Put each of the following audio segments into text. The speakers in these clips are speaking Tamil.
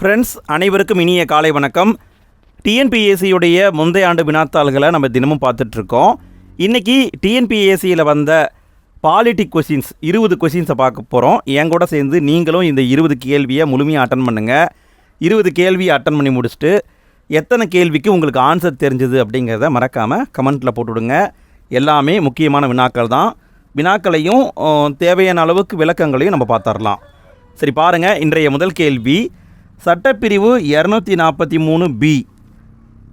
ஃப்ரெண்ட்ஸ் அனைவருக்கும் இனிய காலை வணக்கம். டிஎன்பிஎஸ்சியுடைய முந்தைய ஆண்டு வினாத்தாள்களை நம்ம தினமும் பார்த்துட்ருக்கோம். இன்றைக்கி டிஎன்பிஎஸ்சியில் வந்த பாலிட்டிக் கொஷின்ஸ் இருபது கொஷின்ஸை பார்க்க போகிறோம் என் கூட சேர்ந்து நீங்களும் இந்த இருபது கேள்வியை முழுமையாக அட்டன் பண்ணுங்கள் இருபது கேள்வியை அட்டன் பண்ணி முடிச்சுட்டு எத்தனை கேள்விக்கு உங்களுக்கு ஆன்சர் தெரிஞ்சது அப்படிங்கிறத மறக்காமல் கமெண்ட்டில் போட்டுவிடுங்க எல்லாமே முக்கியமான வினாக்கள் தான். வினாக்களையும் தேவையான அளவுக்கு விளக்கங்களையும் நம்ம பார்த்துடலாம். சரி பாருங்கள் இன்றைய முதல் கேள்வி. சட்டப்பிரிவு இரநூத்தி நாற்பத்தி மூணு பி.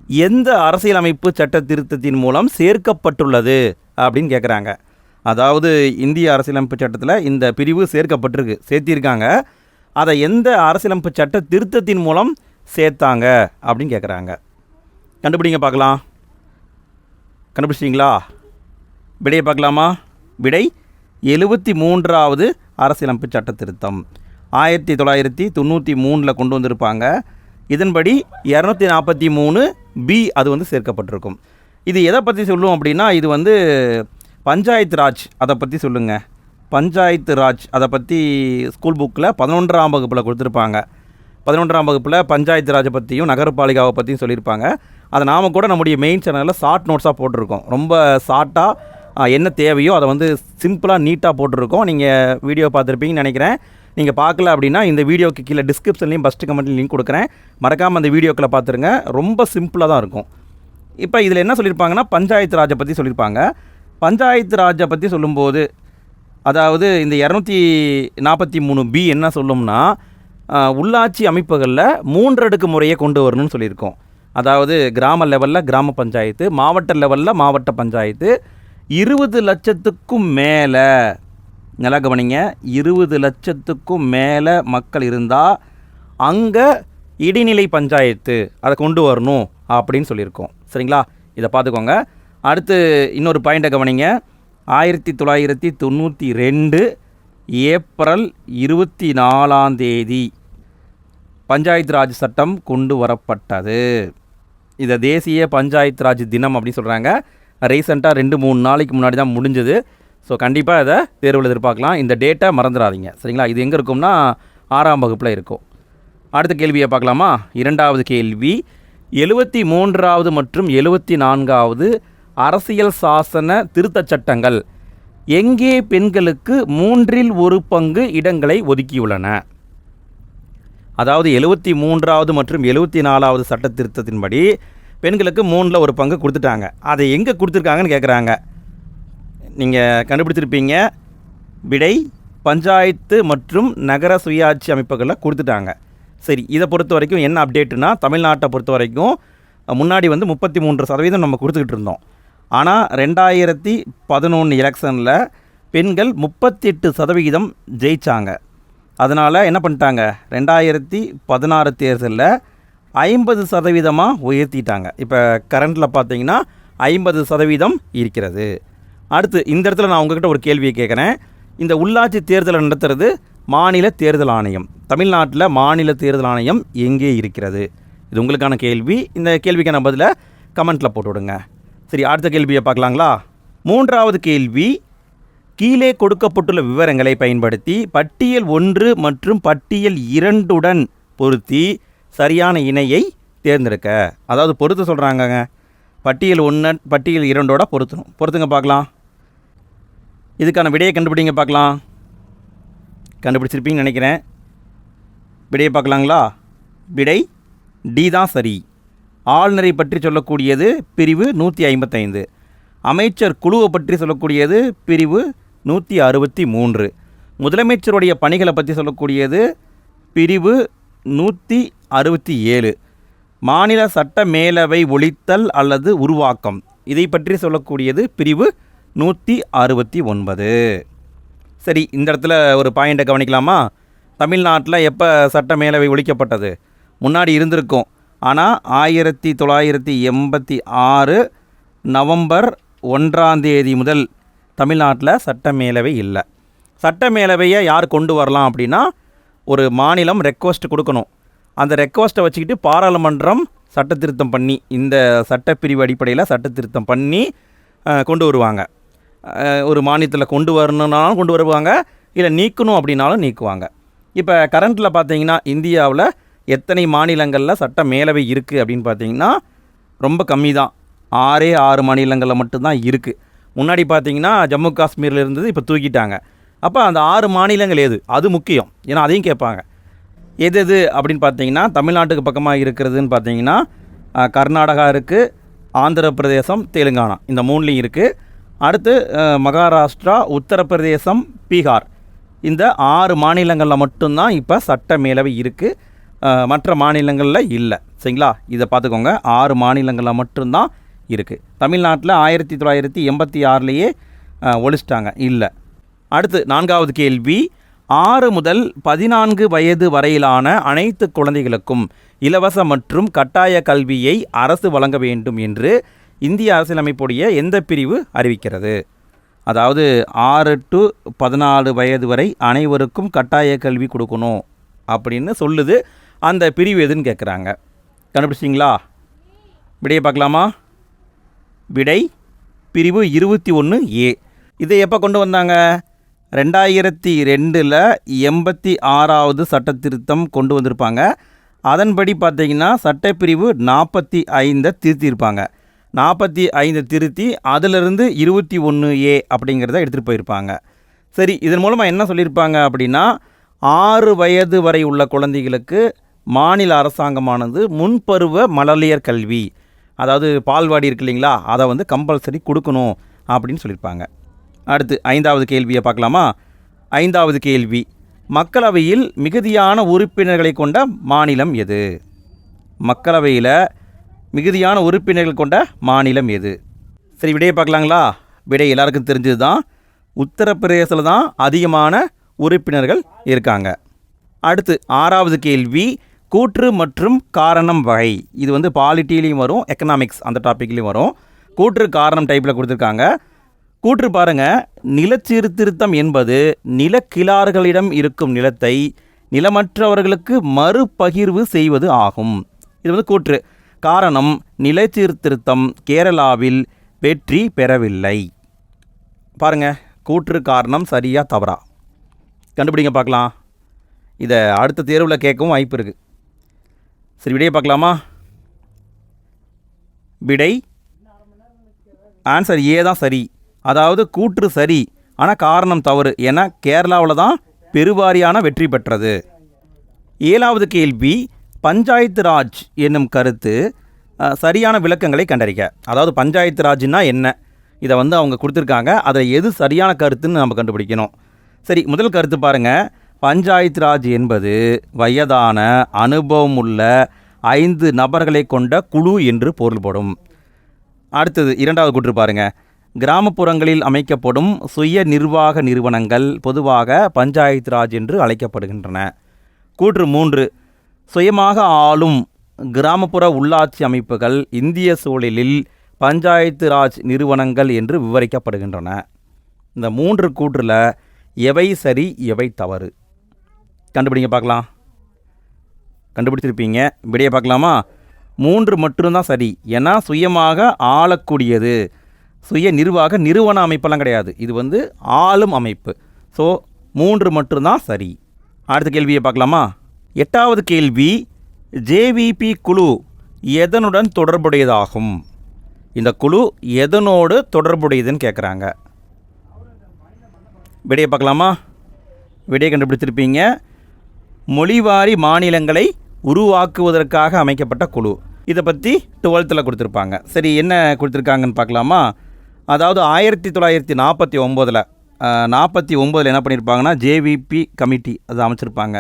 எந்த அரசியலமைப்பு சட்ட திருத்தத்தின் மூலம் சேர்க்கப்பட்டுள்ளது அப்படின்னு கேட்குறாங்க அதாவது இந்திய அரசியலமைப்பு சட்டத்தில் இந்த பிரிவு சேர்க்கப்பட்டிருக்கு சேர்த்திருக்காங்க. அதை எந்த அரசியலமைப்பு சட்ட திருத்தத்தின் மூலம் சேர்த்தாங்க அப்படின்னு கேட்குறாங்க கண்டுபிடிங்க பார்க்கலாம். கண்டுபிடிச்சிட்டிங்களா? விடையை பார்க்கலாமா? விடை எழுபத்தி மூன்றாவது அரசியலமைப்பு சட்ட திருத்தம் ஆயிரத்தி தொள்ளாயிரத்தி தொண்ணூற்றி மூணில் கொண்டு வந்திருப்பாங்க. இதன்படி இரநூத்தி நாற்பத்தி மூணு பி அது வந்து சேர்க்கப்பட்டிருக்கும். இது எதை பற்றி சொல்லும் அப்படின்னா இது வந்து பஞ்சாயத்து ராஜ் அதை பற்றி சொல்லுங்கள் பஞ்சாயத்து ராஜ் அதை பற்றி ஸ்கூல் புக்கில் பதினொன்றாம் வகுப்பில் கொடுத்துருப்பாங்க. பதினொன்றாம் வகுப்பில் பஞ்சாயத்து ராஜை பற்றியும் நகரப்பாலிகாவை பற்றியும் சொல்லியிருப்பாங்க. அதை நாம் கூட நம்முடைய மெயின் சேனலில் ஷார்ட் நோட்ஸாக போட்டிருக்கோம். ரொம்ப ஷார்ட்டாக என்ன தேவையோ அதை வந்து சிம்பிளாக நீட்டாக போட்டிருக்கோம். நீங்கள் வீடியோ பார்த்துருப்பீங்கன்னு நினைக்கிறேன். நீங்கள் பார்க்கல அப்படின்னா இந்த வீடியோக்கு கீழே டிஸ்கிரிப்ஷன்லையும் ஃபஸ்ட்டு கமெண்ட்லையும் லிங்க் கொடுக்குறேன். மறக்காமல் அந்த வீடியோக்களை பார்த்துருங்க. ரொம்ப சிம்பிளாக தான் இருக்கும். இப்போ இதில் என்ன சொல்லியிருப்பாங்கன்னா பஞ்சாயத்து ராஜை பற்றி சொல்லியிருப்பாங்க. பஞ்சாயத்து ராஜை பற்றி சொல்லும்போது அதாவது இந்த இரநூத்தி நாற்பத்தி மூணு பி என்ன சொல்லும்னா உள்ளாட்சி அமைப்புகளில் மூன்றடுக்கு முறையை கொண்டு வரணும்னு சொல்லியிருக்கோம். அதாவது கிராம லெவலில் கிராம பஞ்சாயத்து மாவட்ட லெவலில் மாவட்ட பஞ்சாயத்து இருபது லட்சத்துக்கும் மேலே நல்லா கவனிங்க. இருபது லட்சத்துக்கும் மேலே மக்கள் இருந்தால் அங்கே இடைநிலை பஞ்சாயத்து அதை கொண்டு வரணும் அப்படின்னு சொல்லியிருக்கோம். சரிங்களா? இதை பார்த்துக்கோங்க. அடுத்து இன்னொரு பாயிண்ட்டை கவனிங்க. ஆயிரத்தி தொள்ளாயிரத்தி தொண்ணூற்றி ரெண்டு ஏப்ரல் இருபத்தி நாலாம் தேதி பஞ்சாயத்து ராஜ் சட்டம் கொண்டு வரப்பட்டது. இதை தேசிய பஞ்சாயத்து ராஜ் தினம் அப்படின்னு சொல்கிறாங்க ரீசெண்டாக ரெண்டு மூணு நாளைக்கு முன்னாடி தான் முடிஞ்சது. ஸோ கண்டிப்பாக இதை தேர்வில் எதிர்பார்க்கலாம். இந்த டேட்டை மறந்துடாதீங்க சரிங்களா? இது எங்கே இருக்கும்னா ஆறாம் வகுப்பில் இருக்கும். அடுத்த கேள்வியை பார்க்கலாமா? இரண்டாவது கேள்வி. எழுபத்தி மூன்றாவது மற்றும் எழுபத்தி நான்காவது அரசியல் சாசன திருத்தச் சட்டங்கள் எங்கே பெண்களுக்கு மூன்றில் ஒரு பங்கு இடங்களை ஒதுக்கியுள்ளன? அதாவது எழுபத்தி மூன்றாவது மற்றும் எழுபத்தி நாலாவது சட்ட திருத்தத்தின்படி பெண்களுக்கு மூணில் ஒரு பங்கு கொடுத்துட்டாங்க. அதை எங்கே கொடுத்துருக்காங்கன்னு கேட்குறாங்க நீங்கள் கண்டுபிடிச்சிருப்பீங்க. விடை பஞ்சாயத்து மற்றும் நகர சுயாட்சி அமைப்புகளில் கொடுத்துட்டாங்க. சரி இதை பொறுத்த வரைக்கும் என்ன அப்டேட்டுனா தமிழ்நாட்டை பொறுத்த வரைக்கும் முன்னாடி வந்து முப்பத்தி மூன்று சதவீதம் நம்ம கொடுத்துக்கிட்டு இருந்தோம். ஆனால் ரெண்டாயிரத்தி பதினொன்று எலெக்ஷனில் பெண்கள் முப்பத்தெட்டு சதவிகிதம் ஜெயித்தாங்க அதனால் என்ன பண்ணிட்டாங்க? ரெண்டாயிரத்தி பதினாறு தேர்தலில் ஐம்பது சதவீதமாக உயர்த்திட்டாங்க. இப்போ கரண்டில் பார்த்தீங்கன்னா ஐம்பது சதவீதம் இருக்கிறது. அடுத்து இந்த இடத்துல நான் உங்ககிட்ட ஒரு கேள்வியை கேட்குறேன். இந்த உள்ளாட்சி தேர்தலை நடத்துறது மாநில தேர்தல் ஆணையம். தமிழ்நாட்டில் மாநில தேர்தல் ஆணையம் எங்கே இருக்கிறது? இது உங்களுக்கான கேள்வி. இந்த கேள்விக்கான பதிலை கமெண்ட்டில் போட்டு விடுங்க சரி அடுத்த கேள்வியை பார்க்கலாங்களா? மூன்றாவது கேள்வி கீழே கொடுக்கப்பட்டுள்ள விவரங்களை பயன்படுத்தி பட்டியல் ஒன்று மற்றும் பட்டியல் இரண்டுடன் பொருத்தி சரியான இணையை தேர்ந்தெடுக்க. அதாவது பொறுத்து சொல்கிறாங்கங்க பட்டியல் ஒன்று பட்டியல் இரண்டோட பொருத்தணும். பொருத்துங்க பார்க்கலாம். இதுக்கான விடையை கண்டுபிடிங்க பார்க்கலாம். கண்டுபிடிச்சிருப்பீங்கன்னு நினைக்கிறேன். விடையை பார்க்கலாங்களா? விடை டி தான் சரி. ஆளுநரை பற்றி சொல்லக்கூடியது பிரிவு நூற்றி ஐம்பத்தைந்து. அமைச்சர் குழுவை பற்றி சொல்லக்கூடியது பிரிவு நூற்றி அறுபத்தி மூன்று. முதலமைச்சருடைய பணிகளை பற்றி சொல்லக்கூடியது பிரிவு நூற்றி அறுபத்தி ஏழு. மாநில சட்ட மேலவை ஒழித்தல் அல்லது உருவாக்கம். இதை பற்றி சொல்லக்கூடியது பிரிவு நூற்றி அறுபத்தி ஒன்பது. சரி இந்த இடத்துல ஒரு பாயிண்ட்டை கவனிக்கலாமா? தமிழ்நாட்டில் எப்போ சட்ட மேலவை ஒழிக்கப்பட்டது? முன்னாடி இருந்திருக்கும். ஆனால் ஆயிரத்தி தொள்ளாயிரத்தி எண்பத்தி ஆறு நவம்பர் ஒன்றாம் தேதி முதல் தமிழ்நாட்டில் சட்ட மேலவை இல்லை. சட்ட மேலவையை யார் கொண்டு வரலாம் அப்படின்னா ஒரு மாநிலம் ரெக்வஸ்ட் கொடுக்கணும். அந்த ரெக்வஸ்ட்டை வச்சுக்கிட்டு பாராளுமன்றம் சட்ட திருத்தம் பண்ணி இந்த சட்டப்பிரிவு அடிப்படையில் சட்ட திருத்தம் பண்ணி கொண்டு வருவாங்க. ஒரு மாநிலத்தில் கொண்டு வரணுன்னாலும் கொண்டு வருவாங்க இல்லை நீக்கணும் அப்படின்னாலும் நீக்குவாங்க. இப்போ கரண்ட்டில் பார்த்தீங்கன்னா இந்தியாவில் எத்தனை மாநிலங்களில் சட்ட மேலவை இருக்குது அப்படின்னு பார்த்தீங்கன்னா ரொம்ப கம்மி தான் ஆறே ஆறு மாநிலங்களில் மட்டும்தான் இருக்குது முன்னாடி பார்த்தீங்கன்னா ஜம்மு காஷ்மீரில் இருந்தது இப்போ தூக்கிட்டாங்க. அப்போ அந்த ஆறு மாநிலங்கள் எது? அது முக்கியம். ஏன்னா அதையும் கேட்பாங்க. எது எது அப்படின்னு பார்த்தீங்கன்னா தமிழ்நாட்டுக்கு பக்கமாக இருக்கிறதுன்னு பார்த்தீங்கன்னா கர்நாடகா இருக்குது ஆந்திர பிரதேசம் தெலுங்கானா. இந்த மூணுலேயும் இருக்குது அடுத்து மகாராஷ்டிரா உத்தரப்பிரதேசம் பீகார். இந்த ஆறு மாநிலங்களில் மட்டும்தான் இப்போ சட்ட மேலவை இருக்குது மற்ற மாநிலங்களில் இல்லை. சரிங்களா? இதை பார்த்துக்கோங்க. ஆறு மாநிலங்களில் மட்டும்தான் இருக்குது தமிழ்நாட்டில் ஆயிரத்தி தொள்ளாயிரத்தி எண்பத்தி ஆறுலேயே ஒழிச்சிட்டாங்க. இல்லை. அடுத்து நான்காவது கேள்வி. ஆறு முதல் பதினான்கு வயது வரையிலான அனைத்து குழந்தைகளுக்கும் இலவச மற்றும் கட்டாய கல்வியை அரசு வழங்க வேண்டும் என்று இந்திய அரசியலமைப்புடைய எந்த பிரிவு அறிவிக்கிறது? அதாவது ஆறு டு பதினாலு வயது வரை அனைவருக்கும் கட்டாய கல்வி கொடுக்கணும் அப்படின்னு சொல்லுது. அந்த பிரிவு எதுன்னு கேட்குறாங்க கண்டுபிடிச்சிங்களா விடையை பார்க்கலாமா? விடை பிரிவு இருபத்தி ஒன்று ஏ. இதை எப்போ கொண்டு வந்தாங்க? ரெண்டாயிரத்தி ரெண்டில் எண்பத்தி ஆறாவது சட்ட திருத்தம் கொண்டு வந்திருப்பாங்க. அதன்படி பார்த்திங்கன்னா சட்டப்பிரிவு நாற்பத்தி ஐந்தை திருத்தியிருப்பாங்க. நாற்பத்தி ஐந்தை திருத்தி அதிலிருந்து இருபத்தி ஒன்று ஏ அப்படிங்கிறத எடுத்துகிட்டு போயிருப்பாங்க. சரி இதன் மூலமாக என்ன சொல்லியிருப்பாங்க அப்படின்னா ஆறு வயது வரை உள்ள குழந்தைகளுக்கு மாநில அரசாங்கமானது முன்பருவ மழலையர் கல்வி அதாவது பால்வாடி இருக்கு இல்லைங்களா அதை வந்து கம்பல்சரி கொடுக்கணும் அப்படின்னு சொல்லியிருப்பாங்க. அடுத்து ஐந்தாவது கேள்வியை பார்க்கலாமா? ஐந்தாவது கேள்வி. மக்களவையில் மிகுதியான உறுப்பினர்களை கொண்ட மாநிலம் எது? மக்களவையில் மிகுதியான உறுப்பினர்கள் கொண்ட மாநிலம் எது? சரி விடையை பார்க்கலாங்களா? விடை எல்லாருக்கும் தெரிஞ்சது தான் உத்தரப்பிரதேசத்தில் தான் அதிகமான உறுப்பினர்கள் இருக்காங்க. அடுத்து ஆறாவது கேள்வி. கூற்று மற்றும் காரணம் வகை. இது வந்து பாலிட்டிலையும் வரும் எக்கனாமிக்ஸ் அந்த டாப்பிக்லேயும் வரும். கூற்று காரணம் டைப்பில் கொடுத்துருக்காங்க. கூற்று பாருங்க. நிலச்சீர்திருத்தம் என்பது நிலக்கிழார்களிடம் இருக்கும் நிலத்தை நிலமற்றவர்களுக்கு மறுபகிர்வு செய்வது ஆகும். இது வந்து கூற்று. காரணம் நிலச்சீர்திருத்தம் கேரளாவில் வெற்றி பெறவில்லை. பாருங்க கூற்று காரணம் சரியா தவறா? கண்டுபிடிங்க பார்க்கலாம். இதை அடுத்த தேர்வில் கேட்கவும் வாய்ப்பு இருக்குது சரி விடையை பார்க்கலாமா? விடை? ஆன்சர் ஏ தான் சரி. அதாவது கூற்று சரி ஆனால் காரணம் தவறு ஏன்னா கேரளாவில் தான் பெருவாரியான வெற்றி பெற்றது. ஏழாவது கேள்வி பஞ்சாயத்து ராஜ் என்னும் கருத்து சரியான விளக்கங்களை கண்டறிக. அதாவது பஞ்சாயத்து ராஜ்னா என்ன? இதை வந்து அவங்க கொடுத்துருக்காங்க. அதில் எது சரியான கருத்துன்னு நம்ம கண்டுபிடிக்கணும். சரி முதல் கருத்து பாருங்க. பஞ்சாயத்து ராஜ் என்பது வயதான அனுபவம் உள்ள ஐந்து நபர்களை கொண்ட குழு என்று பொருள்படும். அடுத்தது இரண்டாவது கூற்று பாருங்கள் கிராமப்புறங்களில் அமைக்கப்படும் சுய நிர்வாக நிறுவனங்கள் பொதுவாக பஞ்சாயத்து ராஜ் என்று அழைக்கப்படுகின்றன. கூற்று மூன்று சுயமாக ஆளும் கிராமப்புற உள்ளாட்சி அமைப்புகள் இந்திய சூழலில் பஞ்சாயத்து ராஜ் நிறுவனங்கள் என்று விவரிக்கப்படுகின்றன. இந்த மூன்று கூற்றில் எவை சரி எவை தவறு? கண்டுபிடிங்க பார்க்கலாம். கண்டுபிடிச்சிருப்பீங்க விடையை பார்க்கலாமா? மூன்று மட்டும்தான் சரி. ஏன்னா சுயமாக ஆளக்கூடியது சுய நிர்வாக நிறுவன அமைப்பெல்லாம் கிடையாது. இது வந்து ஆளும் அமைப்பு. ஸோ மூன்று மட்டும்தான் சரி. அடுத்த கேள்வியை பார்க்கலாமா? எட்டாவது கேள்வி ஜேவிபி குழு எதனுடன் தொடர்புடையதாகும்? இந்த குழு எதனோடு தொடர்புடையதுன்னு கேட்குறாங்க விடையை பார்க்கலாமா? விடையை கண்டுபிடிச்சிருப்பீங்க. மொழிவாரி மாநிலங்களை உருவாக்குவதற்காக அமைக்கப்பட்ட குழு. இதை பற்றி டுவெல்த்தில் கொடுத்துருப்பாங்க. சரி என்ன கொடுத்துருக்காங்கன்னு பார்க்கலாமா? அதாவது ஆயிரத்தி தொள்ளாயிரத்தி நாற்பத்தி ஒம்போதில் நாற்பத்தி ஒம்போதில் என்ன பண்ணியிருப்பாங்கன்னா ஜேவிபி கமிட்டி அது அமைச்சிருப்பாங்க.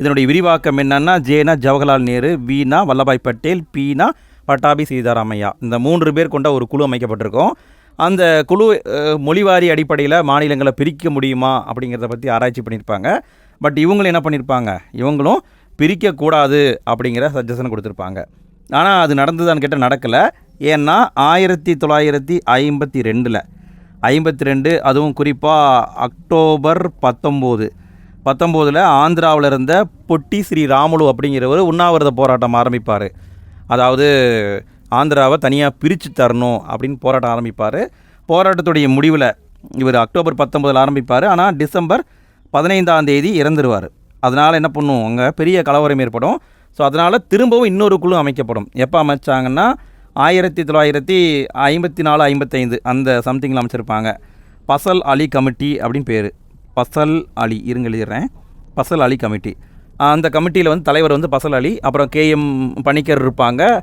இதனுடைய விரிவாக்கம் என்னென்னா ஜேனா ஜவஹர்லால் நேரு வீணா வல்லபாய் பட்டேல் பீனா பட்டாபி சீதாராமையா. இந்த மூன்று பேர் கொண்ட ஒரு குழு அமைக்கப்பட்டிருக்கும். அந்த குழு மொழிவாரி அடிப்படையில் மாநிலங்களை பிரிக்க முடியுமா அப்படிங்கிறத பற்றி ஆராய்ச்சி பண்ணியிருப்பாங்க பட் இவங்களும் என்ன பண்ணியிருப்பாங்க இவங்களும் பிரிக்கக்கூடாது அப்படிங்கிற சஜஷன் கொடுத்துருப்பாங்க. ஆனால் அது நடந்ததான்னு கேட்டால் நடக்கலை. ஏன்னா ஆயிரத்தி தொள்ளாயிரத்தி ஐம்பத்தி ரெண்டில். ஐம்பத்தி ரெண்டு அதுவும் குறிப்பாக அக்டோபர் பத்தொம்போது. பத்தொம்போதில் ஆந்திராவில் இருந்த பொட்டி ஸ்ரீ ராமுலு அப்படிங்கிறவர் உண்ணாவிரத போராட்டம் ஆரம்பிப்பார். அதாவது ஆந்திராவை தனியாக பிரித்து தரணும் அப்படின்னு போராட்டம் ஆரம்பிப்பார். போராட்டத்துடைய முடிவில் இவர் அக்டோபர் பத்தொம்போதில் ஆரம்பிப்பார். ஆனால் டிசம்பர் பதினைந்தாம் தேதி இறந்துருவார். அதனால் என்ன பண்ணுவோம் அங்கே பெரிய கலவரம் ஏற்படும். ஸோ அதனால் திரும்பவும் இன்னொரு குழு அமைக்கப்படும். எப்போ அமைச்சாங்கன்னா ஆயிரத்தி தொள்ளாயிரத்தி ஐம்பத்தி நாலு ஐம்பத்தைந்து அந்த சம்திங்கில் அமைச்சிருப்பாங்க. பசல் அலி கமிட்டி அப்படின்னு பேர். பசல் அலி இருங்க எழுதிடுறேன். பசல் அலி கமிட்டி. அந்த கமிட்டியில் வந்து தலைவர் வந்து பசல் அலி அப்புறம் கேஎம் பணிக்கர் இருப்பாங்க.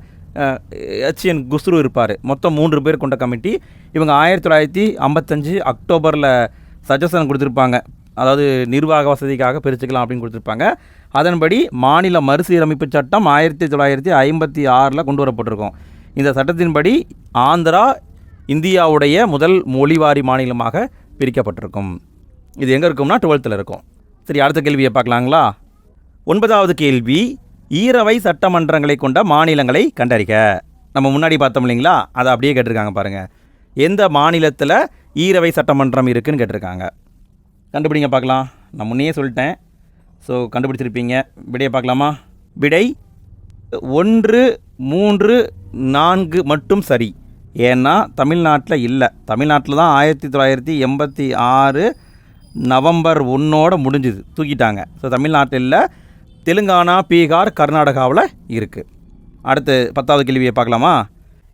ஹெச்என் குஸ்ரு இருப்பார். மொத்தம் மூன்று பேர் கொண்ட கமிட்டி. இவங்க ஆயிரத்தி தொள்ளாயிரத்தி ஐம்பத்தஞ்சு அக்டோபரில் சஜஷன் கொடுத்துருப்பாங்க. அதாவது நிர்வாக வசதிக்காக பிரிச்சுக்கலாம் அப்படின்னு கொடுத்துருப்பாங்க. அதன்படி மாநில மறுசீரமைப்பு சட்டம் ஆயிரத்தி தொள்ளாயிரத்தி ஐம்பத்தி ஆறில் கொண்டு வரப்பட்டிருக்கும். இந்த சட்டத்தின்படி ஆந்திரா இந்தியாவுடைய முதல் மொழிவாரி மாநிலமாக பிரிக்கப்பட்டிருக்கும். இது எங்கே இருக்கும்னா டுவெல்த்தில் இருக்கும். சரி அடுத்த கேள்வியை பார்க்கலாங்களா? ஒன்பதாவது கேள்வி ஈரவை சட்டமன்றங்களை கொண்ட மாநிலங்களை கண்டறிக. நம்ம முன்னாடி பார்த்தோம் இல்லைங்களா? அதை அப்படியே கேட்டிருக்காங்க பாருங்கள் எந்த மாநிலத்தில் ஈரவை சட்டமன்றம் இருக்குதுன்னு கேட்டிருக்காங்க. கண்டுபிடிங்க பார்க்கலாம். நான் முன்னையே சொல்லிட்டேன். ஸோ கண்டுபிடிச்சிருப்பீங்க. விடையை பார்க்கலாமா? விடை ஒன்று மூன்று நான்கு மட்டும் சரி. ஏன்னா தமிழ்நாட்டில் இல்லை. தமிழ்நாட்டில் தான் ஆயிரத்தி தொள்ளாயிரத்தி எண்பத்தி ஆறு நவம்பர் ஒன்னோட முடிஞ்சுது. தூக்கிட்டாங்க. ஸோ தமிழ்நாட்டில் இல்லை. தெலுங்கானா பீகார் கர்நாடகாவில் இருக்குது அடுத்து பத்தாவது கேள்வியை பார்க்கலாமா?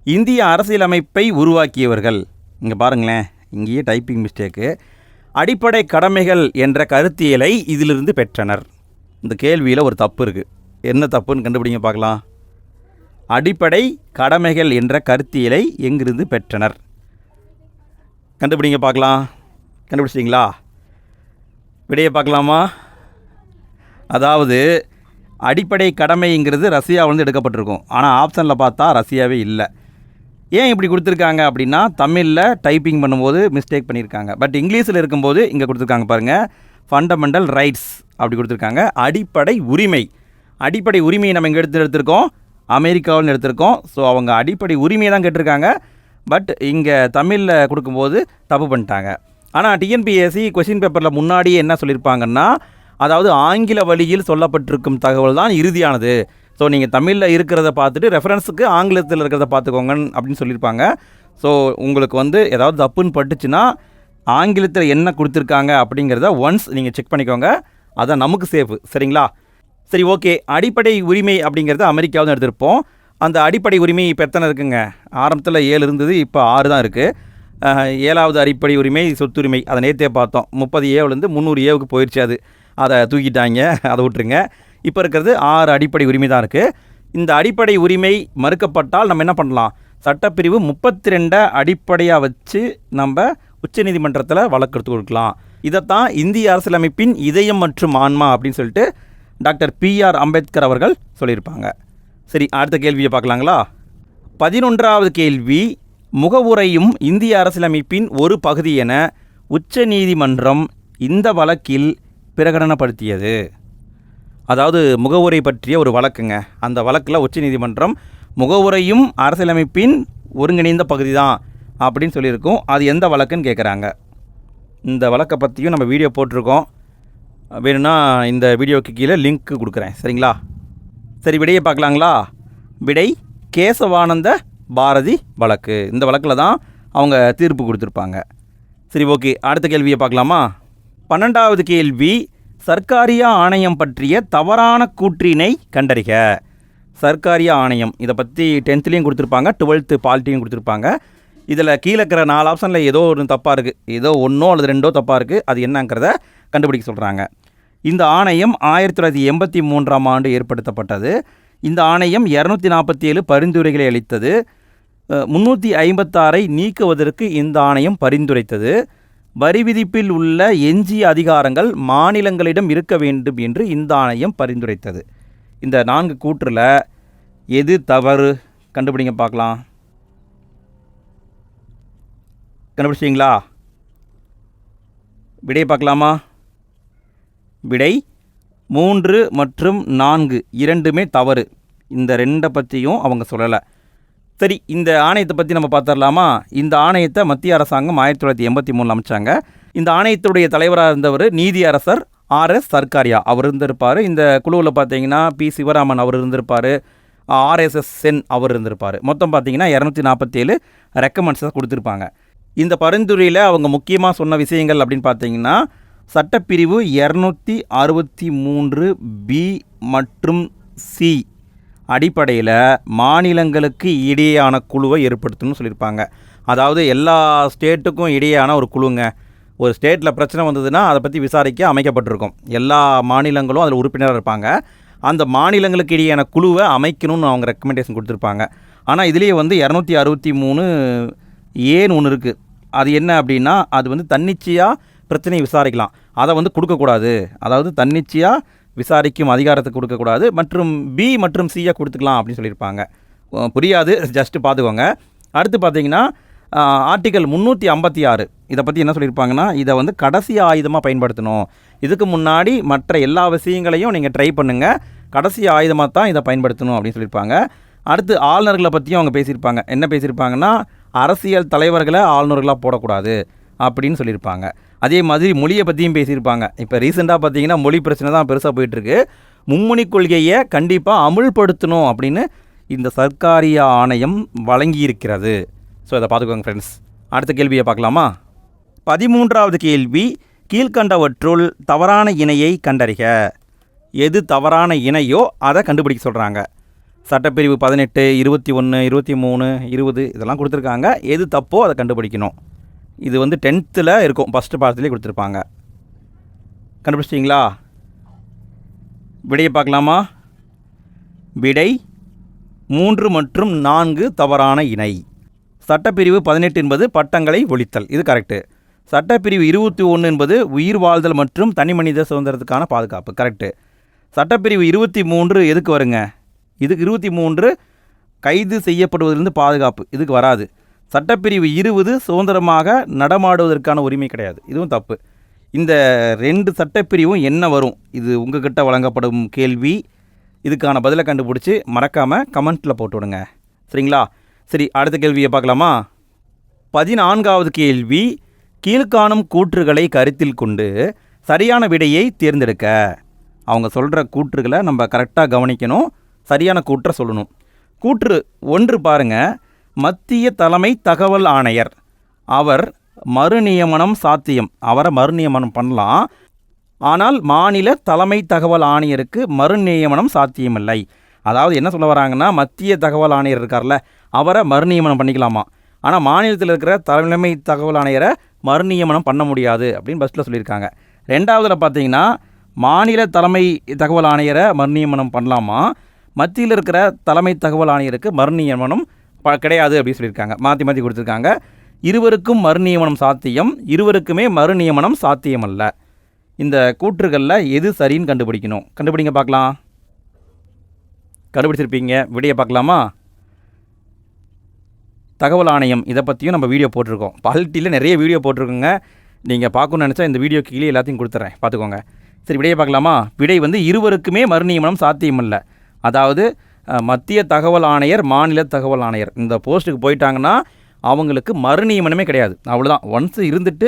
இந்திய அரசியலமைப்பை உருவாக்கியவர்கள். இங்கே பாருங்களேன். இங்கேயே டைப்பிங் மிஸ்டேக்கு அடிப்படை கடமைகள் என்ற கருத்தியலை இதிலிருந்து பெற்றனர். இந்த கேள்வியில் ஒரு தப்பு இருக்குது என்ன தப்புன்னு கண்டுபிடிங்க பார்க்கலாம். அடிப்படை கடமைகள் என்ற கருத்தியலை எங்கிருந்து பெற்றனர்? கண்டுபிடிங்க பார்க்கலாம். கண்டுபிடிச்சிங்களா விடையை பார்க்கலாமா? அதாவது அடிப்படை கடமைங்கிறது ரஷ்யாவிலேருந்து எடுக்கப்பட்டிருக்கும். ஆனால் ஆப்ஷனில் பார்த்தா ரஷ்யாவே இல்லை. ஏன் இப்படி கொடுத்துருக்காங்க அப்படின்னா தமிழில் டைப்பிங் பண்ணும்போது மிஸ்டேக் பண்ணியிருக்காங்க. பட் இங்கிலீஷில் இருக்கும்போது இங்கே கொடுத்துருக்காங்க பாருங்கள் ஃபண்டமெண்டல் ரைட்ஸ் அப்படி கொடுத்துருக்காங்க. அடிப்படை உரிமை. அடிப்படை உரிமையை நம்ம இங்கே எடுத்து எடுத்திருக்கோம்? அமெரிக்காவில் எடுத்திருக்கோம். ஸோ அவங்க அடிப்படை உரிமையை தான் கேட்டிருக்காங்க. பட் இங்கே தமிழில் கொடுக்கும்போது தப்பு பண்ணிட்டாங்க. ஆனால் டிஎன்பிஎஸ்சி கொஷின் பேப்பரில் முன்னாடியே என்ன சொல்லியிருப்பாங்கன்னா அதாவது ஆங்கில வழியில் சொல்லப்பட்டிருக்கும் தகவல் தான் இறுதியானது. ஸோ நீங்கள் தமிழில் இருக்கிறத பார்த்துட்டு ரெஃபரன்ஸுக்கு ஆங்கிலத்தில் இருக்கிறத பார்த்துக்கோங்க அப்படின்னு சொல்லியிருப்பாங்க. ஸோ உங்களுக்கு வந்து ஏதாவது தப்புன்னு பட்டுச்சுன்னா ஆங்கிலத்தில் என்ன கொடுத்துருக்காங்க அப்படிங்கிறத ஒன்ஸ் நீங்கள் செக் பண்ணிக்கோங்க. அதான் நமக்கு சேஃபு சரிங்களா? சரி ஓகே. அடிப்படை உரிமை அப்படிங்கிறத அமெரிக்காவும் எடுத்திருப்போம். அந்த அடிப்படை உரிமை இப்போ எத்தனை இருக்குங்க? ஆரம்பத்தில் ஏழு இருந்தது இப்போ ஆறு தான் இருக்குது ஏழாவது அடிப்படை உரிமை சொத்துரிமை. அதை நேற்றே பார்த்தோம். முப்பது ஏவுலேருந்து முந்நூறு ஏவுக்கு போயிடுச்சு அது. அதை தூக்கிட்டாங்க அதை விட்டுருங்க. இப்போ இருக்கிறது ஆறு அடிப்படை உரிமை தான் இருக்குது இந்த அடிப்படை உரிமை மறுக்கப்பட்டால் நம்ம என்ன பண்ணலாம்? சட்டப்பிரிவு முப்பத்தி ரெண்டை அடிப்படையாக வச்சு நம்ம உச்சநீதிமன்றத்தில் வழக்கு எடுத்து கொடுக்கலாம். இதைத்தான் இந்திய அரசியலமைப்பின் இதயம் மற்றும் ஆன்மா அப்படின்னு சொல்லிட்டு டாக்டர் பிஆர் அம்பேத்கர் அவர்கள் சொல்லியிருப்பாங்க. சரி அடுத்த கேள்வியை பார்க்கலாங்களா? பதினொன்றாவது கேள்வி முகவுரையும் இந்திய அரசியலமைப்பின் ஒரு பகுதி என உச்சநீதிமன்றம் இந்த வழக்கில் பிரகடனப்படுத்தியது. அதாவது முகவுரை பற்றிய ஒரு வழக்குங்க. அந்த வழக்கில் உச்ச நீதிமன்றம் முகவுரையும் அரசியலமைப்பின் ஒருங்கிணைந்த பகுதி தான் அப்படின்னு சொல்லியிருக்கோம். அது எந்த வழக்குன்னு கேட்குறாங்க இந்த வழக்கை பற்றியும் நம்ம வீடியோ போட்டிருக்கோம். வேணும்னா இந்த வீடியோக்கு கீழே லிங்க் கொடுக்குறேன். சரிங்களா? சரி விடையை பார்க்கலாங்களா? விடை கேசவானந்த பாரதி வழக்கு. இந்த வழக்கில் தான் அவங்க தீர்ப்பு கொடுத்துருப்பாங்க. சரி ஓகே. அடுத்த கேள்வியை பார்க்கலாமா? பன்னெண்டாவது கேள்வி சர்க்காரியா ஆணையம் பற்றிய தவறான கூற்றினை கண்டறிக. சர்க்காரியா ஆணையம் இதை பற்றி டென்த்துலேயும் கொடுத்துருப்பாங்க டுவெல்த்து பாலிட்டியும் கொடுத்துருப்பாங்க. இதில் கீழே இருக்கிற நாலு ஆப்ஷனில் ஏதோ ஒன்று தப்பாக இருக்குது ஏதோ ஒன்றோ அல்லது ரெண்டோ தப்பாக இருக்குது அது என்னங்கிறத கண்டுபிடிக்க சொல்கிறாங்க இந்த ஆணையம் ஆயிரத்தி தொள்ளாயிரத்தி எண்பத்தி மூன்றாம் ஆண்டு ஏற்படுத்தப்பட்டது. இந்த ஆணையம் இரநூத்தி நாற்பத்தி ஏழு பரிந்துரைகளை அளித்தது. முந்நூற்றி ஐம்பத்தாறை நீக்குவதற்கு இந்த ஆணையம் பரிந்துரைத்தது. வரி விதிப்பில் உள்ள எஞ்சிய அதிகாரங்கள் மாநிலங்களிடம் இருக்க வேண்டும் என்று இந்த ஆணையம் பரிந்துரைத்தது. இந்த நான்கு கூற்றில் எது தவறு? கண்டுபிடிங்க பார்க்கலாம். கண்டுபிடிச்சிங்களா விடை பார்க்கலாமா? விடை மூன்று மற்றும் நான்கு இரண்டுமே தவறு. இந்த ரெண்டை பற்றியும் அவங்க சொல்லலை. சரி இந்த ஆணையத்தை பற்றி நம்ம பார்த்துடலாமா இந்த ஆணையத்தை மத்திய அரசாங்கம் ஆயிரத்தி தொள்ளாயிரத்தி எண்பத்தி மூணில் அமைச்சாங்க. இந்த ஆணையத்துடைய தலைவராக இருந்தவர் நீதி அரசர் ஆர்எஸ் சர்க்காரியா. அவர் இருந்திருப்பார். இந்த குழுவில் பார்த்தீங்கன்னா பி சிவராமன் அவர் இருந்திருப்பார். ஆர்எஸ்எஸ் சென் அவர் இருந்திருப்பார். மொத்தம் பார்த்தீங்கன்னா இரநூத்தி நாற்பத்தேழு ரெக்கமெண்ட்ஸை கொடுத்துருப்பாங்க. இந்த பரிந்துரையில் அவங்க முக்கியமாக சொன்ன விஷயங்கள் அப்படின்னு பார்த்தீங்கன்னா சட்டப்பிரிவு இரநூத்தி அறுபத்தி மூன்று பி மற்றும் சி அடிப்படையில் மாநிலங்களுக்கு இடையேயான குழுவை ஏற்படுத்தணும்னு சொல்லியிருப்பாங்க. அதாவது எல்லா ஸ்டேட்டுக்கும் இடையேயான ஒரு குழுங்க. ஒரு ஸ்டேட்டில் பிரச்சனை வந்ததுன்னா அதை பற்றி விசாரிக்க அமைக்கப்பட்டிருக்கும். எல்லா மாநிலங்களும் அதில் உறுப்பினராக இருப்பாங்க. அந்த மாநிலங்களுக்கு இடையேயான குழுவை அமைக்கணும்னு அவங்க ரெக்கமெண்டேஷன் கொடுத்துருப்பாங்க. ஆனால் இதுலேயே வந்து இரநூத்தி அறுபத்தி மூணு ஏன்னு ஒன்று இருக்குது அது என்ன அப்படின்னா அது வந்து தன்னிச்சையாக பிரச்சனையை விசாரிக்கலாம். அதை வந்து கொடுக்கக்கூடாது. அதாவது தன்னிச்சையாக விசாரிக்கும் அதிகாரத்தை கொடுக்கக்கூடாது. மற்றும் பி மற்றும் சியை கொடுத்துக்கலாம் அப்படின்னு சொல்லியிருப்பாங்க. புரியாது. ஜஸ்ட்டு பார்த்துக்கோங்க. அடுத்து பார்த்தீங்கன்னா ஆர்டிகல் முந்நூற்றி ஐம்பத்தி ஆறு. இதை பற்றி என்ன சொல்லியிருப்பாங்கன்னா இதை வந்து கடைசி ஆயுதமாக பயன்படுத்தணும். இதுக்கு முன்னாடி மற்ற எல்லா விஷயங்களையும் நீங்கள் ட்ரை பண்ணுங்கள் கடைசி ஆயுதமாக தான் இதை பயன்படுத்தணும் அப்படின்னு சொல்லியிருப்பாங்க. அடுத்து ஆளுநர்களை பற்றியும் அவங்க பேசியிருப்பாங்க. என்ன பேசியிருப்பாங்கன்னா அரசியல் தலைவர்களை ஆளுநர்களாக போடக்கூடாது அப்படின்னு சொல்லியிருப்பாங்க. அதே மாதிரி மொழியை பற்றியும் பேசியிருப்பாங்க. இப்போ ரீசெண்டாக பார்த்தீங்கன்னா மொழி பிரச்சனை தான் பெருசாக போயிட்டுருக்கு. மும்மொழி கொள்கையை கண்டிப்பாக அமுல்படுத்தணும் அப்படின்னு இந்த சர்க்காரிய ஆணையம் வழங்கியிருக்கிறது. ஸோ இதை பார்த்துக்கோங்க ஃப்ரெண்ட்ஸ் அடுத்த கேள்வியை பார்க்கலாமா? பதிமூன்றாவது கேள்வி கீழ்கண்டவற்றுள் தவறான இணையை கண்டறிக. எது தவறான இணையோ அதை கண்டுபிடிக்க சொல்கிறாங்க சட்டப்பிரிவு பதினெட்டு இருபத்தி ஒன்று இருபத்தி மூணு இருபது இதெல்லாம் கொடுத்துருக்காங்க. எது தப்போ அதை கண்டுபிடிக்கணும். இது வந்து டென்த்தில் இருக்கும். ஃபஸ்ட்டு பாடத்துலேயே கொடுத்துருப்பாங்க. கண்டுபிடிச்சிட்டிங்களா? விடையை பார்க்கலாமா? விடை மூன்று மற்றும் நான்கு தவறான இணை. சட்டப்பிரிவு பதினெட்டு என்பது பட்டங்களை ஒழித்தல். இது கரெக்டு சட்டப்பிரிவு இருபத்தி ஒன்று என்பது உயிர் வாழ்தல் மற்றும் தனிமனித சுதந்திரத்துக்கான பாதுகாப்பு. கரெக்டு சட்டப்பிரிவு இருபத்தி மூன்று எதுக்கு வருங்க? இதுக்கு இருபத்தி மூன்று கைது செய்யப்படுவதிலிருந்து பாதுகாப்பு. இதுக்கு வராது. சட்டப்பிரிவு இருபது சுதந்திரமாக நடமாடுவதற்கான உரிமை கிடையாது. இதுவும் தப்பு. இந்த ரெண்டு சட்டப்பிரிவும் என்ன வரும்? இது உங்ககிட்ட வழங்கப்படும் கேள்வி. இதுக்கான பதிலை கண்டுபிடிச்சி மறக்காமல் கமெண்ட்டில் போட்டு விடுங்க. சரிங்களா? சரி அடுத்த கேள்வியை பார்க்கலாமா? பதினான்காவது கேள்வி கீழ்காணும் கூற்றுகளை கருத்தில் கொண்டு சரியான விடையை தேர்ந்தெடுக்க. அவங்க சொல்கிற கூற்றுகளை நம்ம கரெக்டாக கவனிக்கணும். சரியான கூற்றை சொல்லணும். கூற்று ஒன்று பாருங்கள் மத்திய தலைமை தகவல் ஆணையர். அவர் மறுநியமனம் சாத்தியம். அவரை மறுநியமனம் பண்ணலாம். ஆனால் மாநில தலைமை தகவல் ஆணையருக்கு மறுநியமனம் சாத்தியமில்லை. அதாவது என்ன சொல்ல வராங்கன்னா மத்திய தகவல் ஆணையர் இருக்கார்ல அவரை மறுநியமனம் பண்ணிக்கலாமா? ஆனால் மாநிலத்தில் இருக்கிற தலைமை தகவல் ஆணையரை மறுநியமனம் பண்ண முடியாது அப்படின்னு பஸ்ஸில் சொல்லியிருக்காங்க. ரெண்டாவதில் பார்த்தீங்கன்னா மாநில தலைமை தகவல் ஆணையரை மறுநியமனம் பண்ணலாமா? மத்தியில் இருக்கிற தலைமை தகவல் ஆணையருக்கு மறுநியமனம் ப கிடையாது அப்படின்னு சொல்லியிருக்காங்க. மாற்றி மாற்றி கொடுத்துருக்காங்க. இருவருக்கும் மறுநியமனம் சாத்தியம். இருவருக்குமே மறுநியமனம் சாத்தியம் அல்ல இந்த கூற்றுகளில் எது சரின்னு கண்டுபிடிக்கணும். கண்டுபிடிங்க பார்க்கலாம். கண்டுபிடிச்சிருப்பீங்க. விடையை பார்க்கலாமா? தகவல் ஆணையம் இதை பற்றியும் நம்ம வீடியோ போட்டிருக்கோம். பாலிட்டியில் நிறைய வீடியோ போட்டிருக்கோங்க. நீங்கள் பார்க்கணும்னு நினச்சா இந்த வீடியோ கீழே எல்லாத்தையும் கொடுத்துட்றேன் பார்த்துக்கோங்க. சரி விடையை பார்க்கலாமா? விடை வந்து இருவருக்குமே மறுநியமனம் சாத்தியமில்லை. அதாவது மத்திய தகவல் ஆணையர் மாநில தகவல் ஆணையர். இந்த போஸ்ட்டுக்கு போயிட்டாங்கன்னா அவங்களுக்கு மறுநியமனமே கிடையாது. அவ்வளோதான் ஒன்ஸ் இருந்துட்டு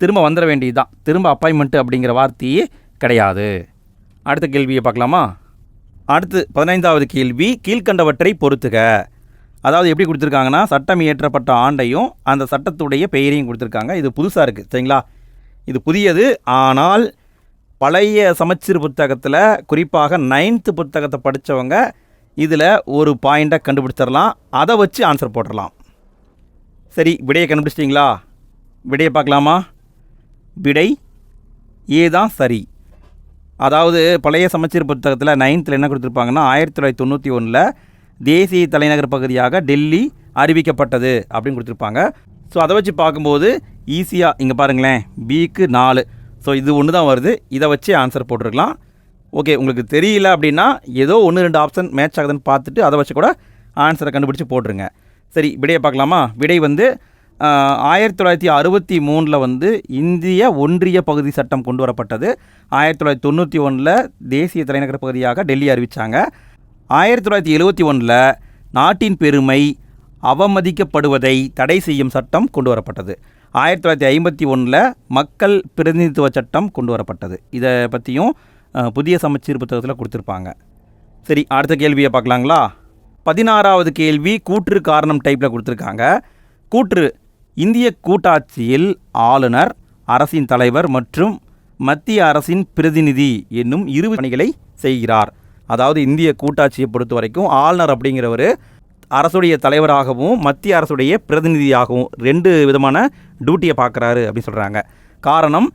திரும்ப வந்துட வேண்டியது தான் திரும்ப அப்பாயின்மெண்ட்டு அப்படிங்கிற வார்த்தையே கிடையாது. அடுத்த கேள்வியை பார்க்கலாமா? அடுத்து பதினைந்தாவது கேள்வி கீழ்க்கண்டவற்றை பொறுத்துக. அதாவது எப்படி கொடுத்துருக்காங்கன்னா சட்டம் இயற்றப்பட்ட ஆண்டையும் அந்த சட்டத்துடைய பெயரையும் கொடுத்துருக்காங்க. இது புதுசாக இருக்குது சரிங்களா? இது புதியது. ஆனால் பழைய சமச்சீர் புத்தகத்தில் குறிப்பாக நைன்த்து புத்தகத்தை படித்தவங்க இதில் ஒரு பாயிண்ட்டை கண்டுபிடிச்சிடலாம். அதை வச்சு ஆன்சர் போட்டுடலாம். சரி விடையை கண்டுபிடிச்சிட்டிங்களா? விடையை பார்க்கலாமா? விடை ஏ தான் சரி. அதாவது பழைய சமச்சீர் புத்தகத்தில் நைன்த்தில் என்ன கொடுத்துருப்பாங்கன்னா ஆயிரத்தி தொள்ளாயிரத்தி தொண்ணூற்றி ஒன்றில் தேசிய தலைநகர் பகுதியாக டெல்லி அறிவிக்கப்பட்டது அப்படின்னு கொடுத்துருப்பாங்க. ஸோ அதை வச்சு பார்க்கும்போது ஈஸியாக இங்கே பாருங்களேன் பிக்கு நாலு. ஸோ இது ஒன்று தான் வருது. இதை வச்சு ஆன்சர் போட்டிருக்கலாம். ஓகே உங்களுக்கு தெரியல அப்படின்னா ஏதோ ஒன்று ரெண்டு ஆப்ஷன் மேட்ச் ஆகுதுன்னு பார்த்துட்டு அதை வச்சு கூட ஆன்சரை கண்டுபிடிச்சி போட்டுருங்க. சரி விடையை பார்க்கலாமா? விடை வந்து ஆயிரத்தி தொள்ளாயிரத்தி அறுபத்தி மூணில் வந்து இந்திய ஒன்றிய பகுதி சட்டம் கொண்டு வரப்பட்டது. ஆயிரத்தி தொள்ளாயிரத்தி தொண்ணூற்றி ஒன்றில் தேசிய தலைநகர் பகுதியாக டெல்லி அறிவித்தாங்க ஆயிரத்தி தொள்ளாயிரத்தி எழுபத்தி ஒன்றில் நாட்டின் பெருமை அவமதிக்கப்படுவதை தடை செய்யும் சட்டம் கொண்டு வரப்பட்டது. ஆயிரத்தி தொள்ளாயிரத்தி ஐம்பத்தி ஒன்றில் மக்கள் பிரதிநிதித்துவ சட்டம் கொண்டு வரப்பட்டது. இதை பற்றியும் புதிய சமச்சீர் புத்தகத்தில் கொடுத்துருப்பாங்க. சரி அடுத்த கேள்வியை பார்க்கலாங்களா? பதினாறாவது கேள்வி கூற்று காரணம் டைப்பில் கொடுத்துருக்காங்க. கூற்று இந்திய கூட்டாட்சியில் ஆளுநர் அரசின் தலைவர் மற்றும் மத்திய அரசின் பிரதிநிதி என்னும் இரு பணிகளை செய்கிறார். அதாவது இந்திய கூட்டாட்சியை பொறுத்த வரைக்கும் ஆளுநர் அப்படிங்கிறவர் அரசுடைய தலைவராகவும் மத்திய அரசுடைய பிரதிநிதியாகவும் ரெண்டு விதமான டியூட்டியை பார்க்குறாரு அப்படின்னு சொல்கிறாங்க காரணம்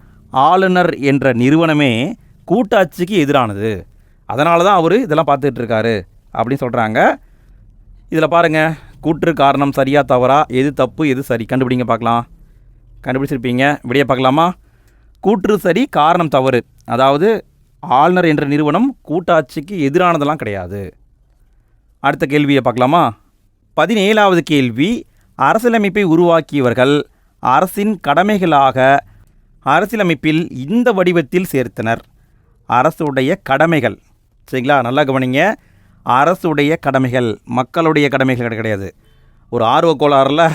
ஆளுநர் என்ற நிறுவனமே கூட்டாட்சிக்கு எதிரானது. அதனால தான் அவர் இதெல்லாம் பார்த்துட்டு இருக்காரு அப்படின்னு சொல்கிறாங்க இதில் பாருங்கள் கூற்று காரணம் சரியாக தவறா எது தப்பு எது சரி? கண்டுபிடிங்க பார்க்கலாம். கண்டுபிடிச்சிருப்பீங்க. விடிய பார்க்கலாமா? கூற்று சரி காரணம் தவறு. அதாவது ஆளுநர் என்ற நிறுவனம் கூட்டாட்சிக்கு எதிரானதெல்லாம் கிடையாது. அடுத்த கேள்வியை பார்க்கலாமா? பதினேழாவது கேள்வி அரசியலமைப்பை உருவாக்கியவர்கள் அரசின் கடமைகளாக அரசியலமைப்பில் இந்த வடிவத்தில் சேர்த்தனர். அரசுடைய கடமைகள். சரிங்களா? நல்லா கவனிங்க. அரசுடைய கடமைகள் மக்களுடைய கடமைகள் கிடையாது. ஒரு ஆர்வ கோளாறில்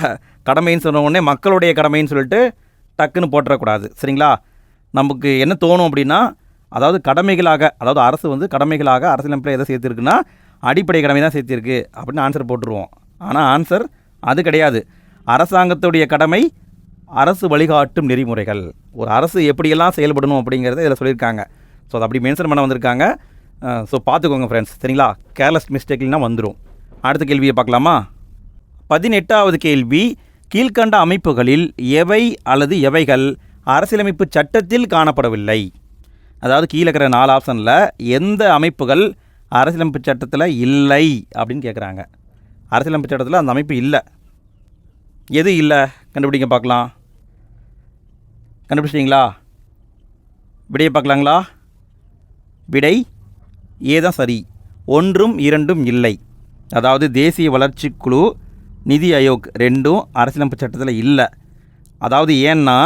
கடமைன்னு சொன்ன உடனே மக்களுடைய கடமைன்னு சொல்லிட்டு டக்குன்னு போட்டுறக்கூடாது சரிங்களா? நமக்கு என்ன தோணும் அப்படின்னா அதாவது கடமைகளாக அதாவது அரசு வந்து கடமைகளாக அரசியலமைப்பில் எதை சேர்த்துருக்குன்னா அடிப்படை கடமை தான் சேர்த்திருக்கு அப்படின்னு ஆன்சர் போட்டுருவோம். ஆனால் ஆன்சர் அது கிடையாது. அரசாங்கத்துடைய கடமை அரசு வழிகாட்டும் நெறிமுறைகள். ஒரு அரசு எப்படியெல்லாம் செயல்படணும் அப்படிங்கிறத இதில் சொல்லியிருக்காங்க. ஸோ அதை அப்படி மென்ஷன் பண்ண வந்திருக்காங்க. ஸோ பார்த்துக்கோங்க ஃப்ரெண்ட்ஸ் சரிங்களா? கேர்லெஸ் மிஸ்டேக்லாம் வந்துடும் அடுத்த கேள்வியை பார்க்கலாமா? பதினெட்டாவது கேள்வி. கீழ்க்கண்ட அமைப்புகளில் எவை அல்லது எவைகள் அரசியலமைப்பு சட்டத்தில் காணப்படவில்லை? அதாவது கீழே இருக்கிற நாலு ஆப்ஷனில் எந்த அமைப்புகள் அரசியலமைப்பு சட்டத்தில் இல்லை அப்படின்னு கேட்குறாங்க அரசியலமைப்பு சட்டத்தில் அந்த அமைப்பு இல்லை. எது இல்லை? கண்டுபிடிங்க பார்க்கலாம். கண்டுபிடிச்சிட்டிங்களா? விடையை பார்க்கலாங்களா? விடை ஏதான் சரி. ஒன்றும் இரண்டும் இல்லை. அதாவது தேசிய வளர்ச்சி குழு நிதி ஆயோக் ரெண்டும் அரசியலமைப்பு சட்டத்தில் இல்லை. அதாவது ஏன்னா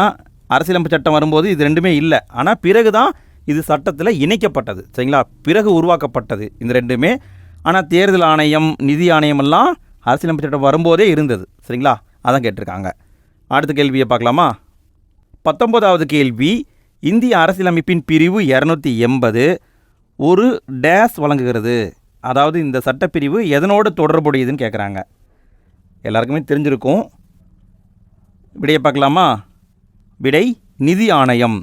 அரசியலமைப்பு சட்டம் வரும்போது இது ரெண்டுமே இல்லை. ஆனால் பிறகு தான் இது சட்டத்தில் இணைக்கப்பட்டது. சரிங்களா? பிறகு உருவாக்கப்பட்டது இந்த ரெண்டுமே. ஆனால் தேர்தல் ஆணையம் நிதி ஆணையமெல்லாம் அரசியலமைப்பு சட்டம் வரும்போதே இருந்தது. சரிங்களா? அதான் கேட்டிருக்காங்க. அடுத்த கேள்வியை பார்க்கலாமா? பத்தொன்பதாவது கேள்வி இந்திய அரசியலமைப்பின் பிரிவு இரநூத்தி எண்பது ஒரு டேஸ் வழங்குகிறது. அதாவது இந்த சட்டப்பிரிவு எதனோடு தொடர்புடையதுன்னு கேட்குறாங்க எல்லாருக்குமே தெரிஞ்சிருக்கும். விடையை பார்க்கலாமா? விடை நிதி ஆணையம்.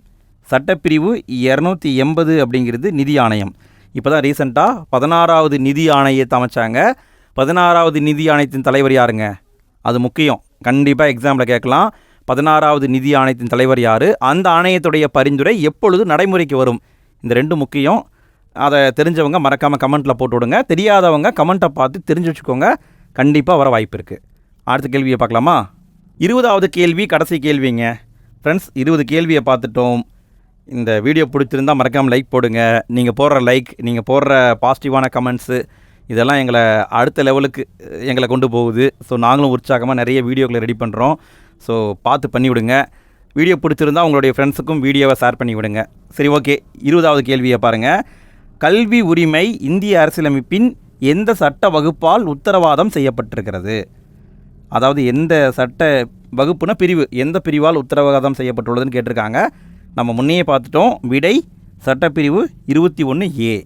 சட்டப்பிரிவு இரநூத்தி எண்பது அப்படிங்கிறது நிதி ஆணையம். இப்போ தான் ரீசெண்டாக பதினாறாவது நிதி ஆணையத்தை அமைச்சாங்க பதினாறாவது நிதி ஆணையத்தின் தலைவர் யாருங்க? அது முக்கியம். கண்டிப்பாக எக்ஸாமில் கேட்கலாம். பதினாறாவது நிதி ஆணையத்தின் தலைவர் யார்? அந்த ஆணையத்துடைய பரிந்துரை எப்பொழுது நடைமுறைக்கு வரும்? இந்த ரெண்டு முக்கியம். அதை தெரிஞ்சவங்க மறக்காமல் கமெண்ட்டில் போட்டு விடுங்க தெரியாதவங்க கமெண்ட்டை பார்த்து தெரிஞ்சு வச்சுக்கோங்க. கண்டிப்பாக வர வாய்ப்பு இருக்குது அடுத்த கேள்வியை பார்க்கலாமா? இருபதாவது கேள்வி கடைசி கேள்விங்க. ஃப்ரெண்ட்ஸ் இருபது கேள்வியை பார்த்துட்டோம். இந்த வீடியோ பிடிச்சிருந்தா மறக்காமல் லைக் போடுங்க. நீங்கள் போடுற லைக் நீங்கள் போடுற பாசிட்டிவான கமெண்ட்ஸு இதெல்லாம் எங்களை அடுத்த லெவலுக்கு எங்களை கொண்டு போகுது. ஸோ நாங்களும் உற்சாகமாக நிறைய வீடியோக்களை ரெடி பண்ணுறோம் ஸோ பார்த்து பண்ணி விடுங்க. வீடியோ பிடிச்சிருந்தா உங்களுடைய ஃப்ரெண்ட்ஸுக்கும் வீடியோவை ஷேர் பண்ணி விடுங்க. சரி ஓகே இருபதாவது கேள்வியை பாருங்கள் கல்வி உரிமை இந்திய அரசியலமைப்பின் எந்த சட்ட வகுப்பால் உத்தரவாதம் செய்யப்பட்டிருக்கிறது? அதாவது எந்த சட்ட வகுப்புனா பிரிவு எந்த பிரிவால் உத்தரவாதம் செய்யப்பட்டுள்ளதுன்னு கேட்டிருக்காங்க. நம்ம முன்னையே பார்த்துட்டோம். விடை சட்டப்பிரிவு இருபத்தி ஒன்று ஏ.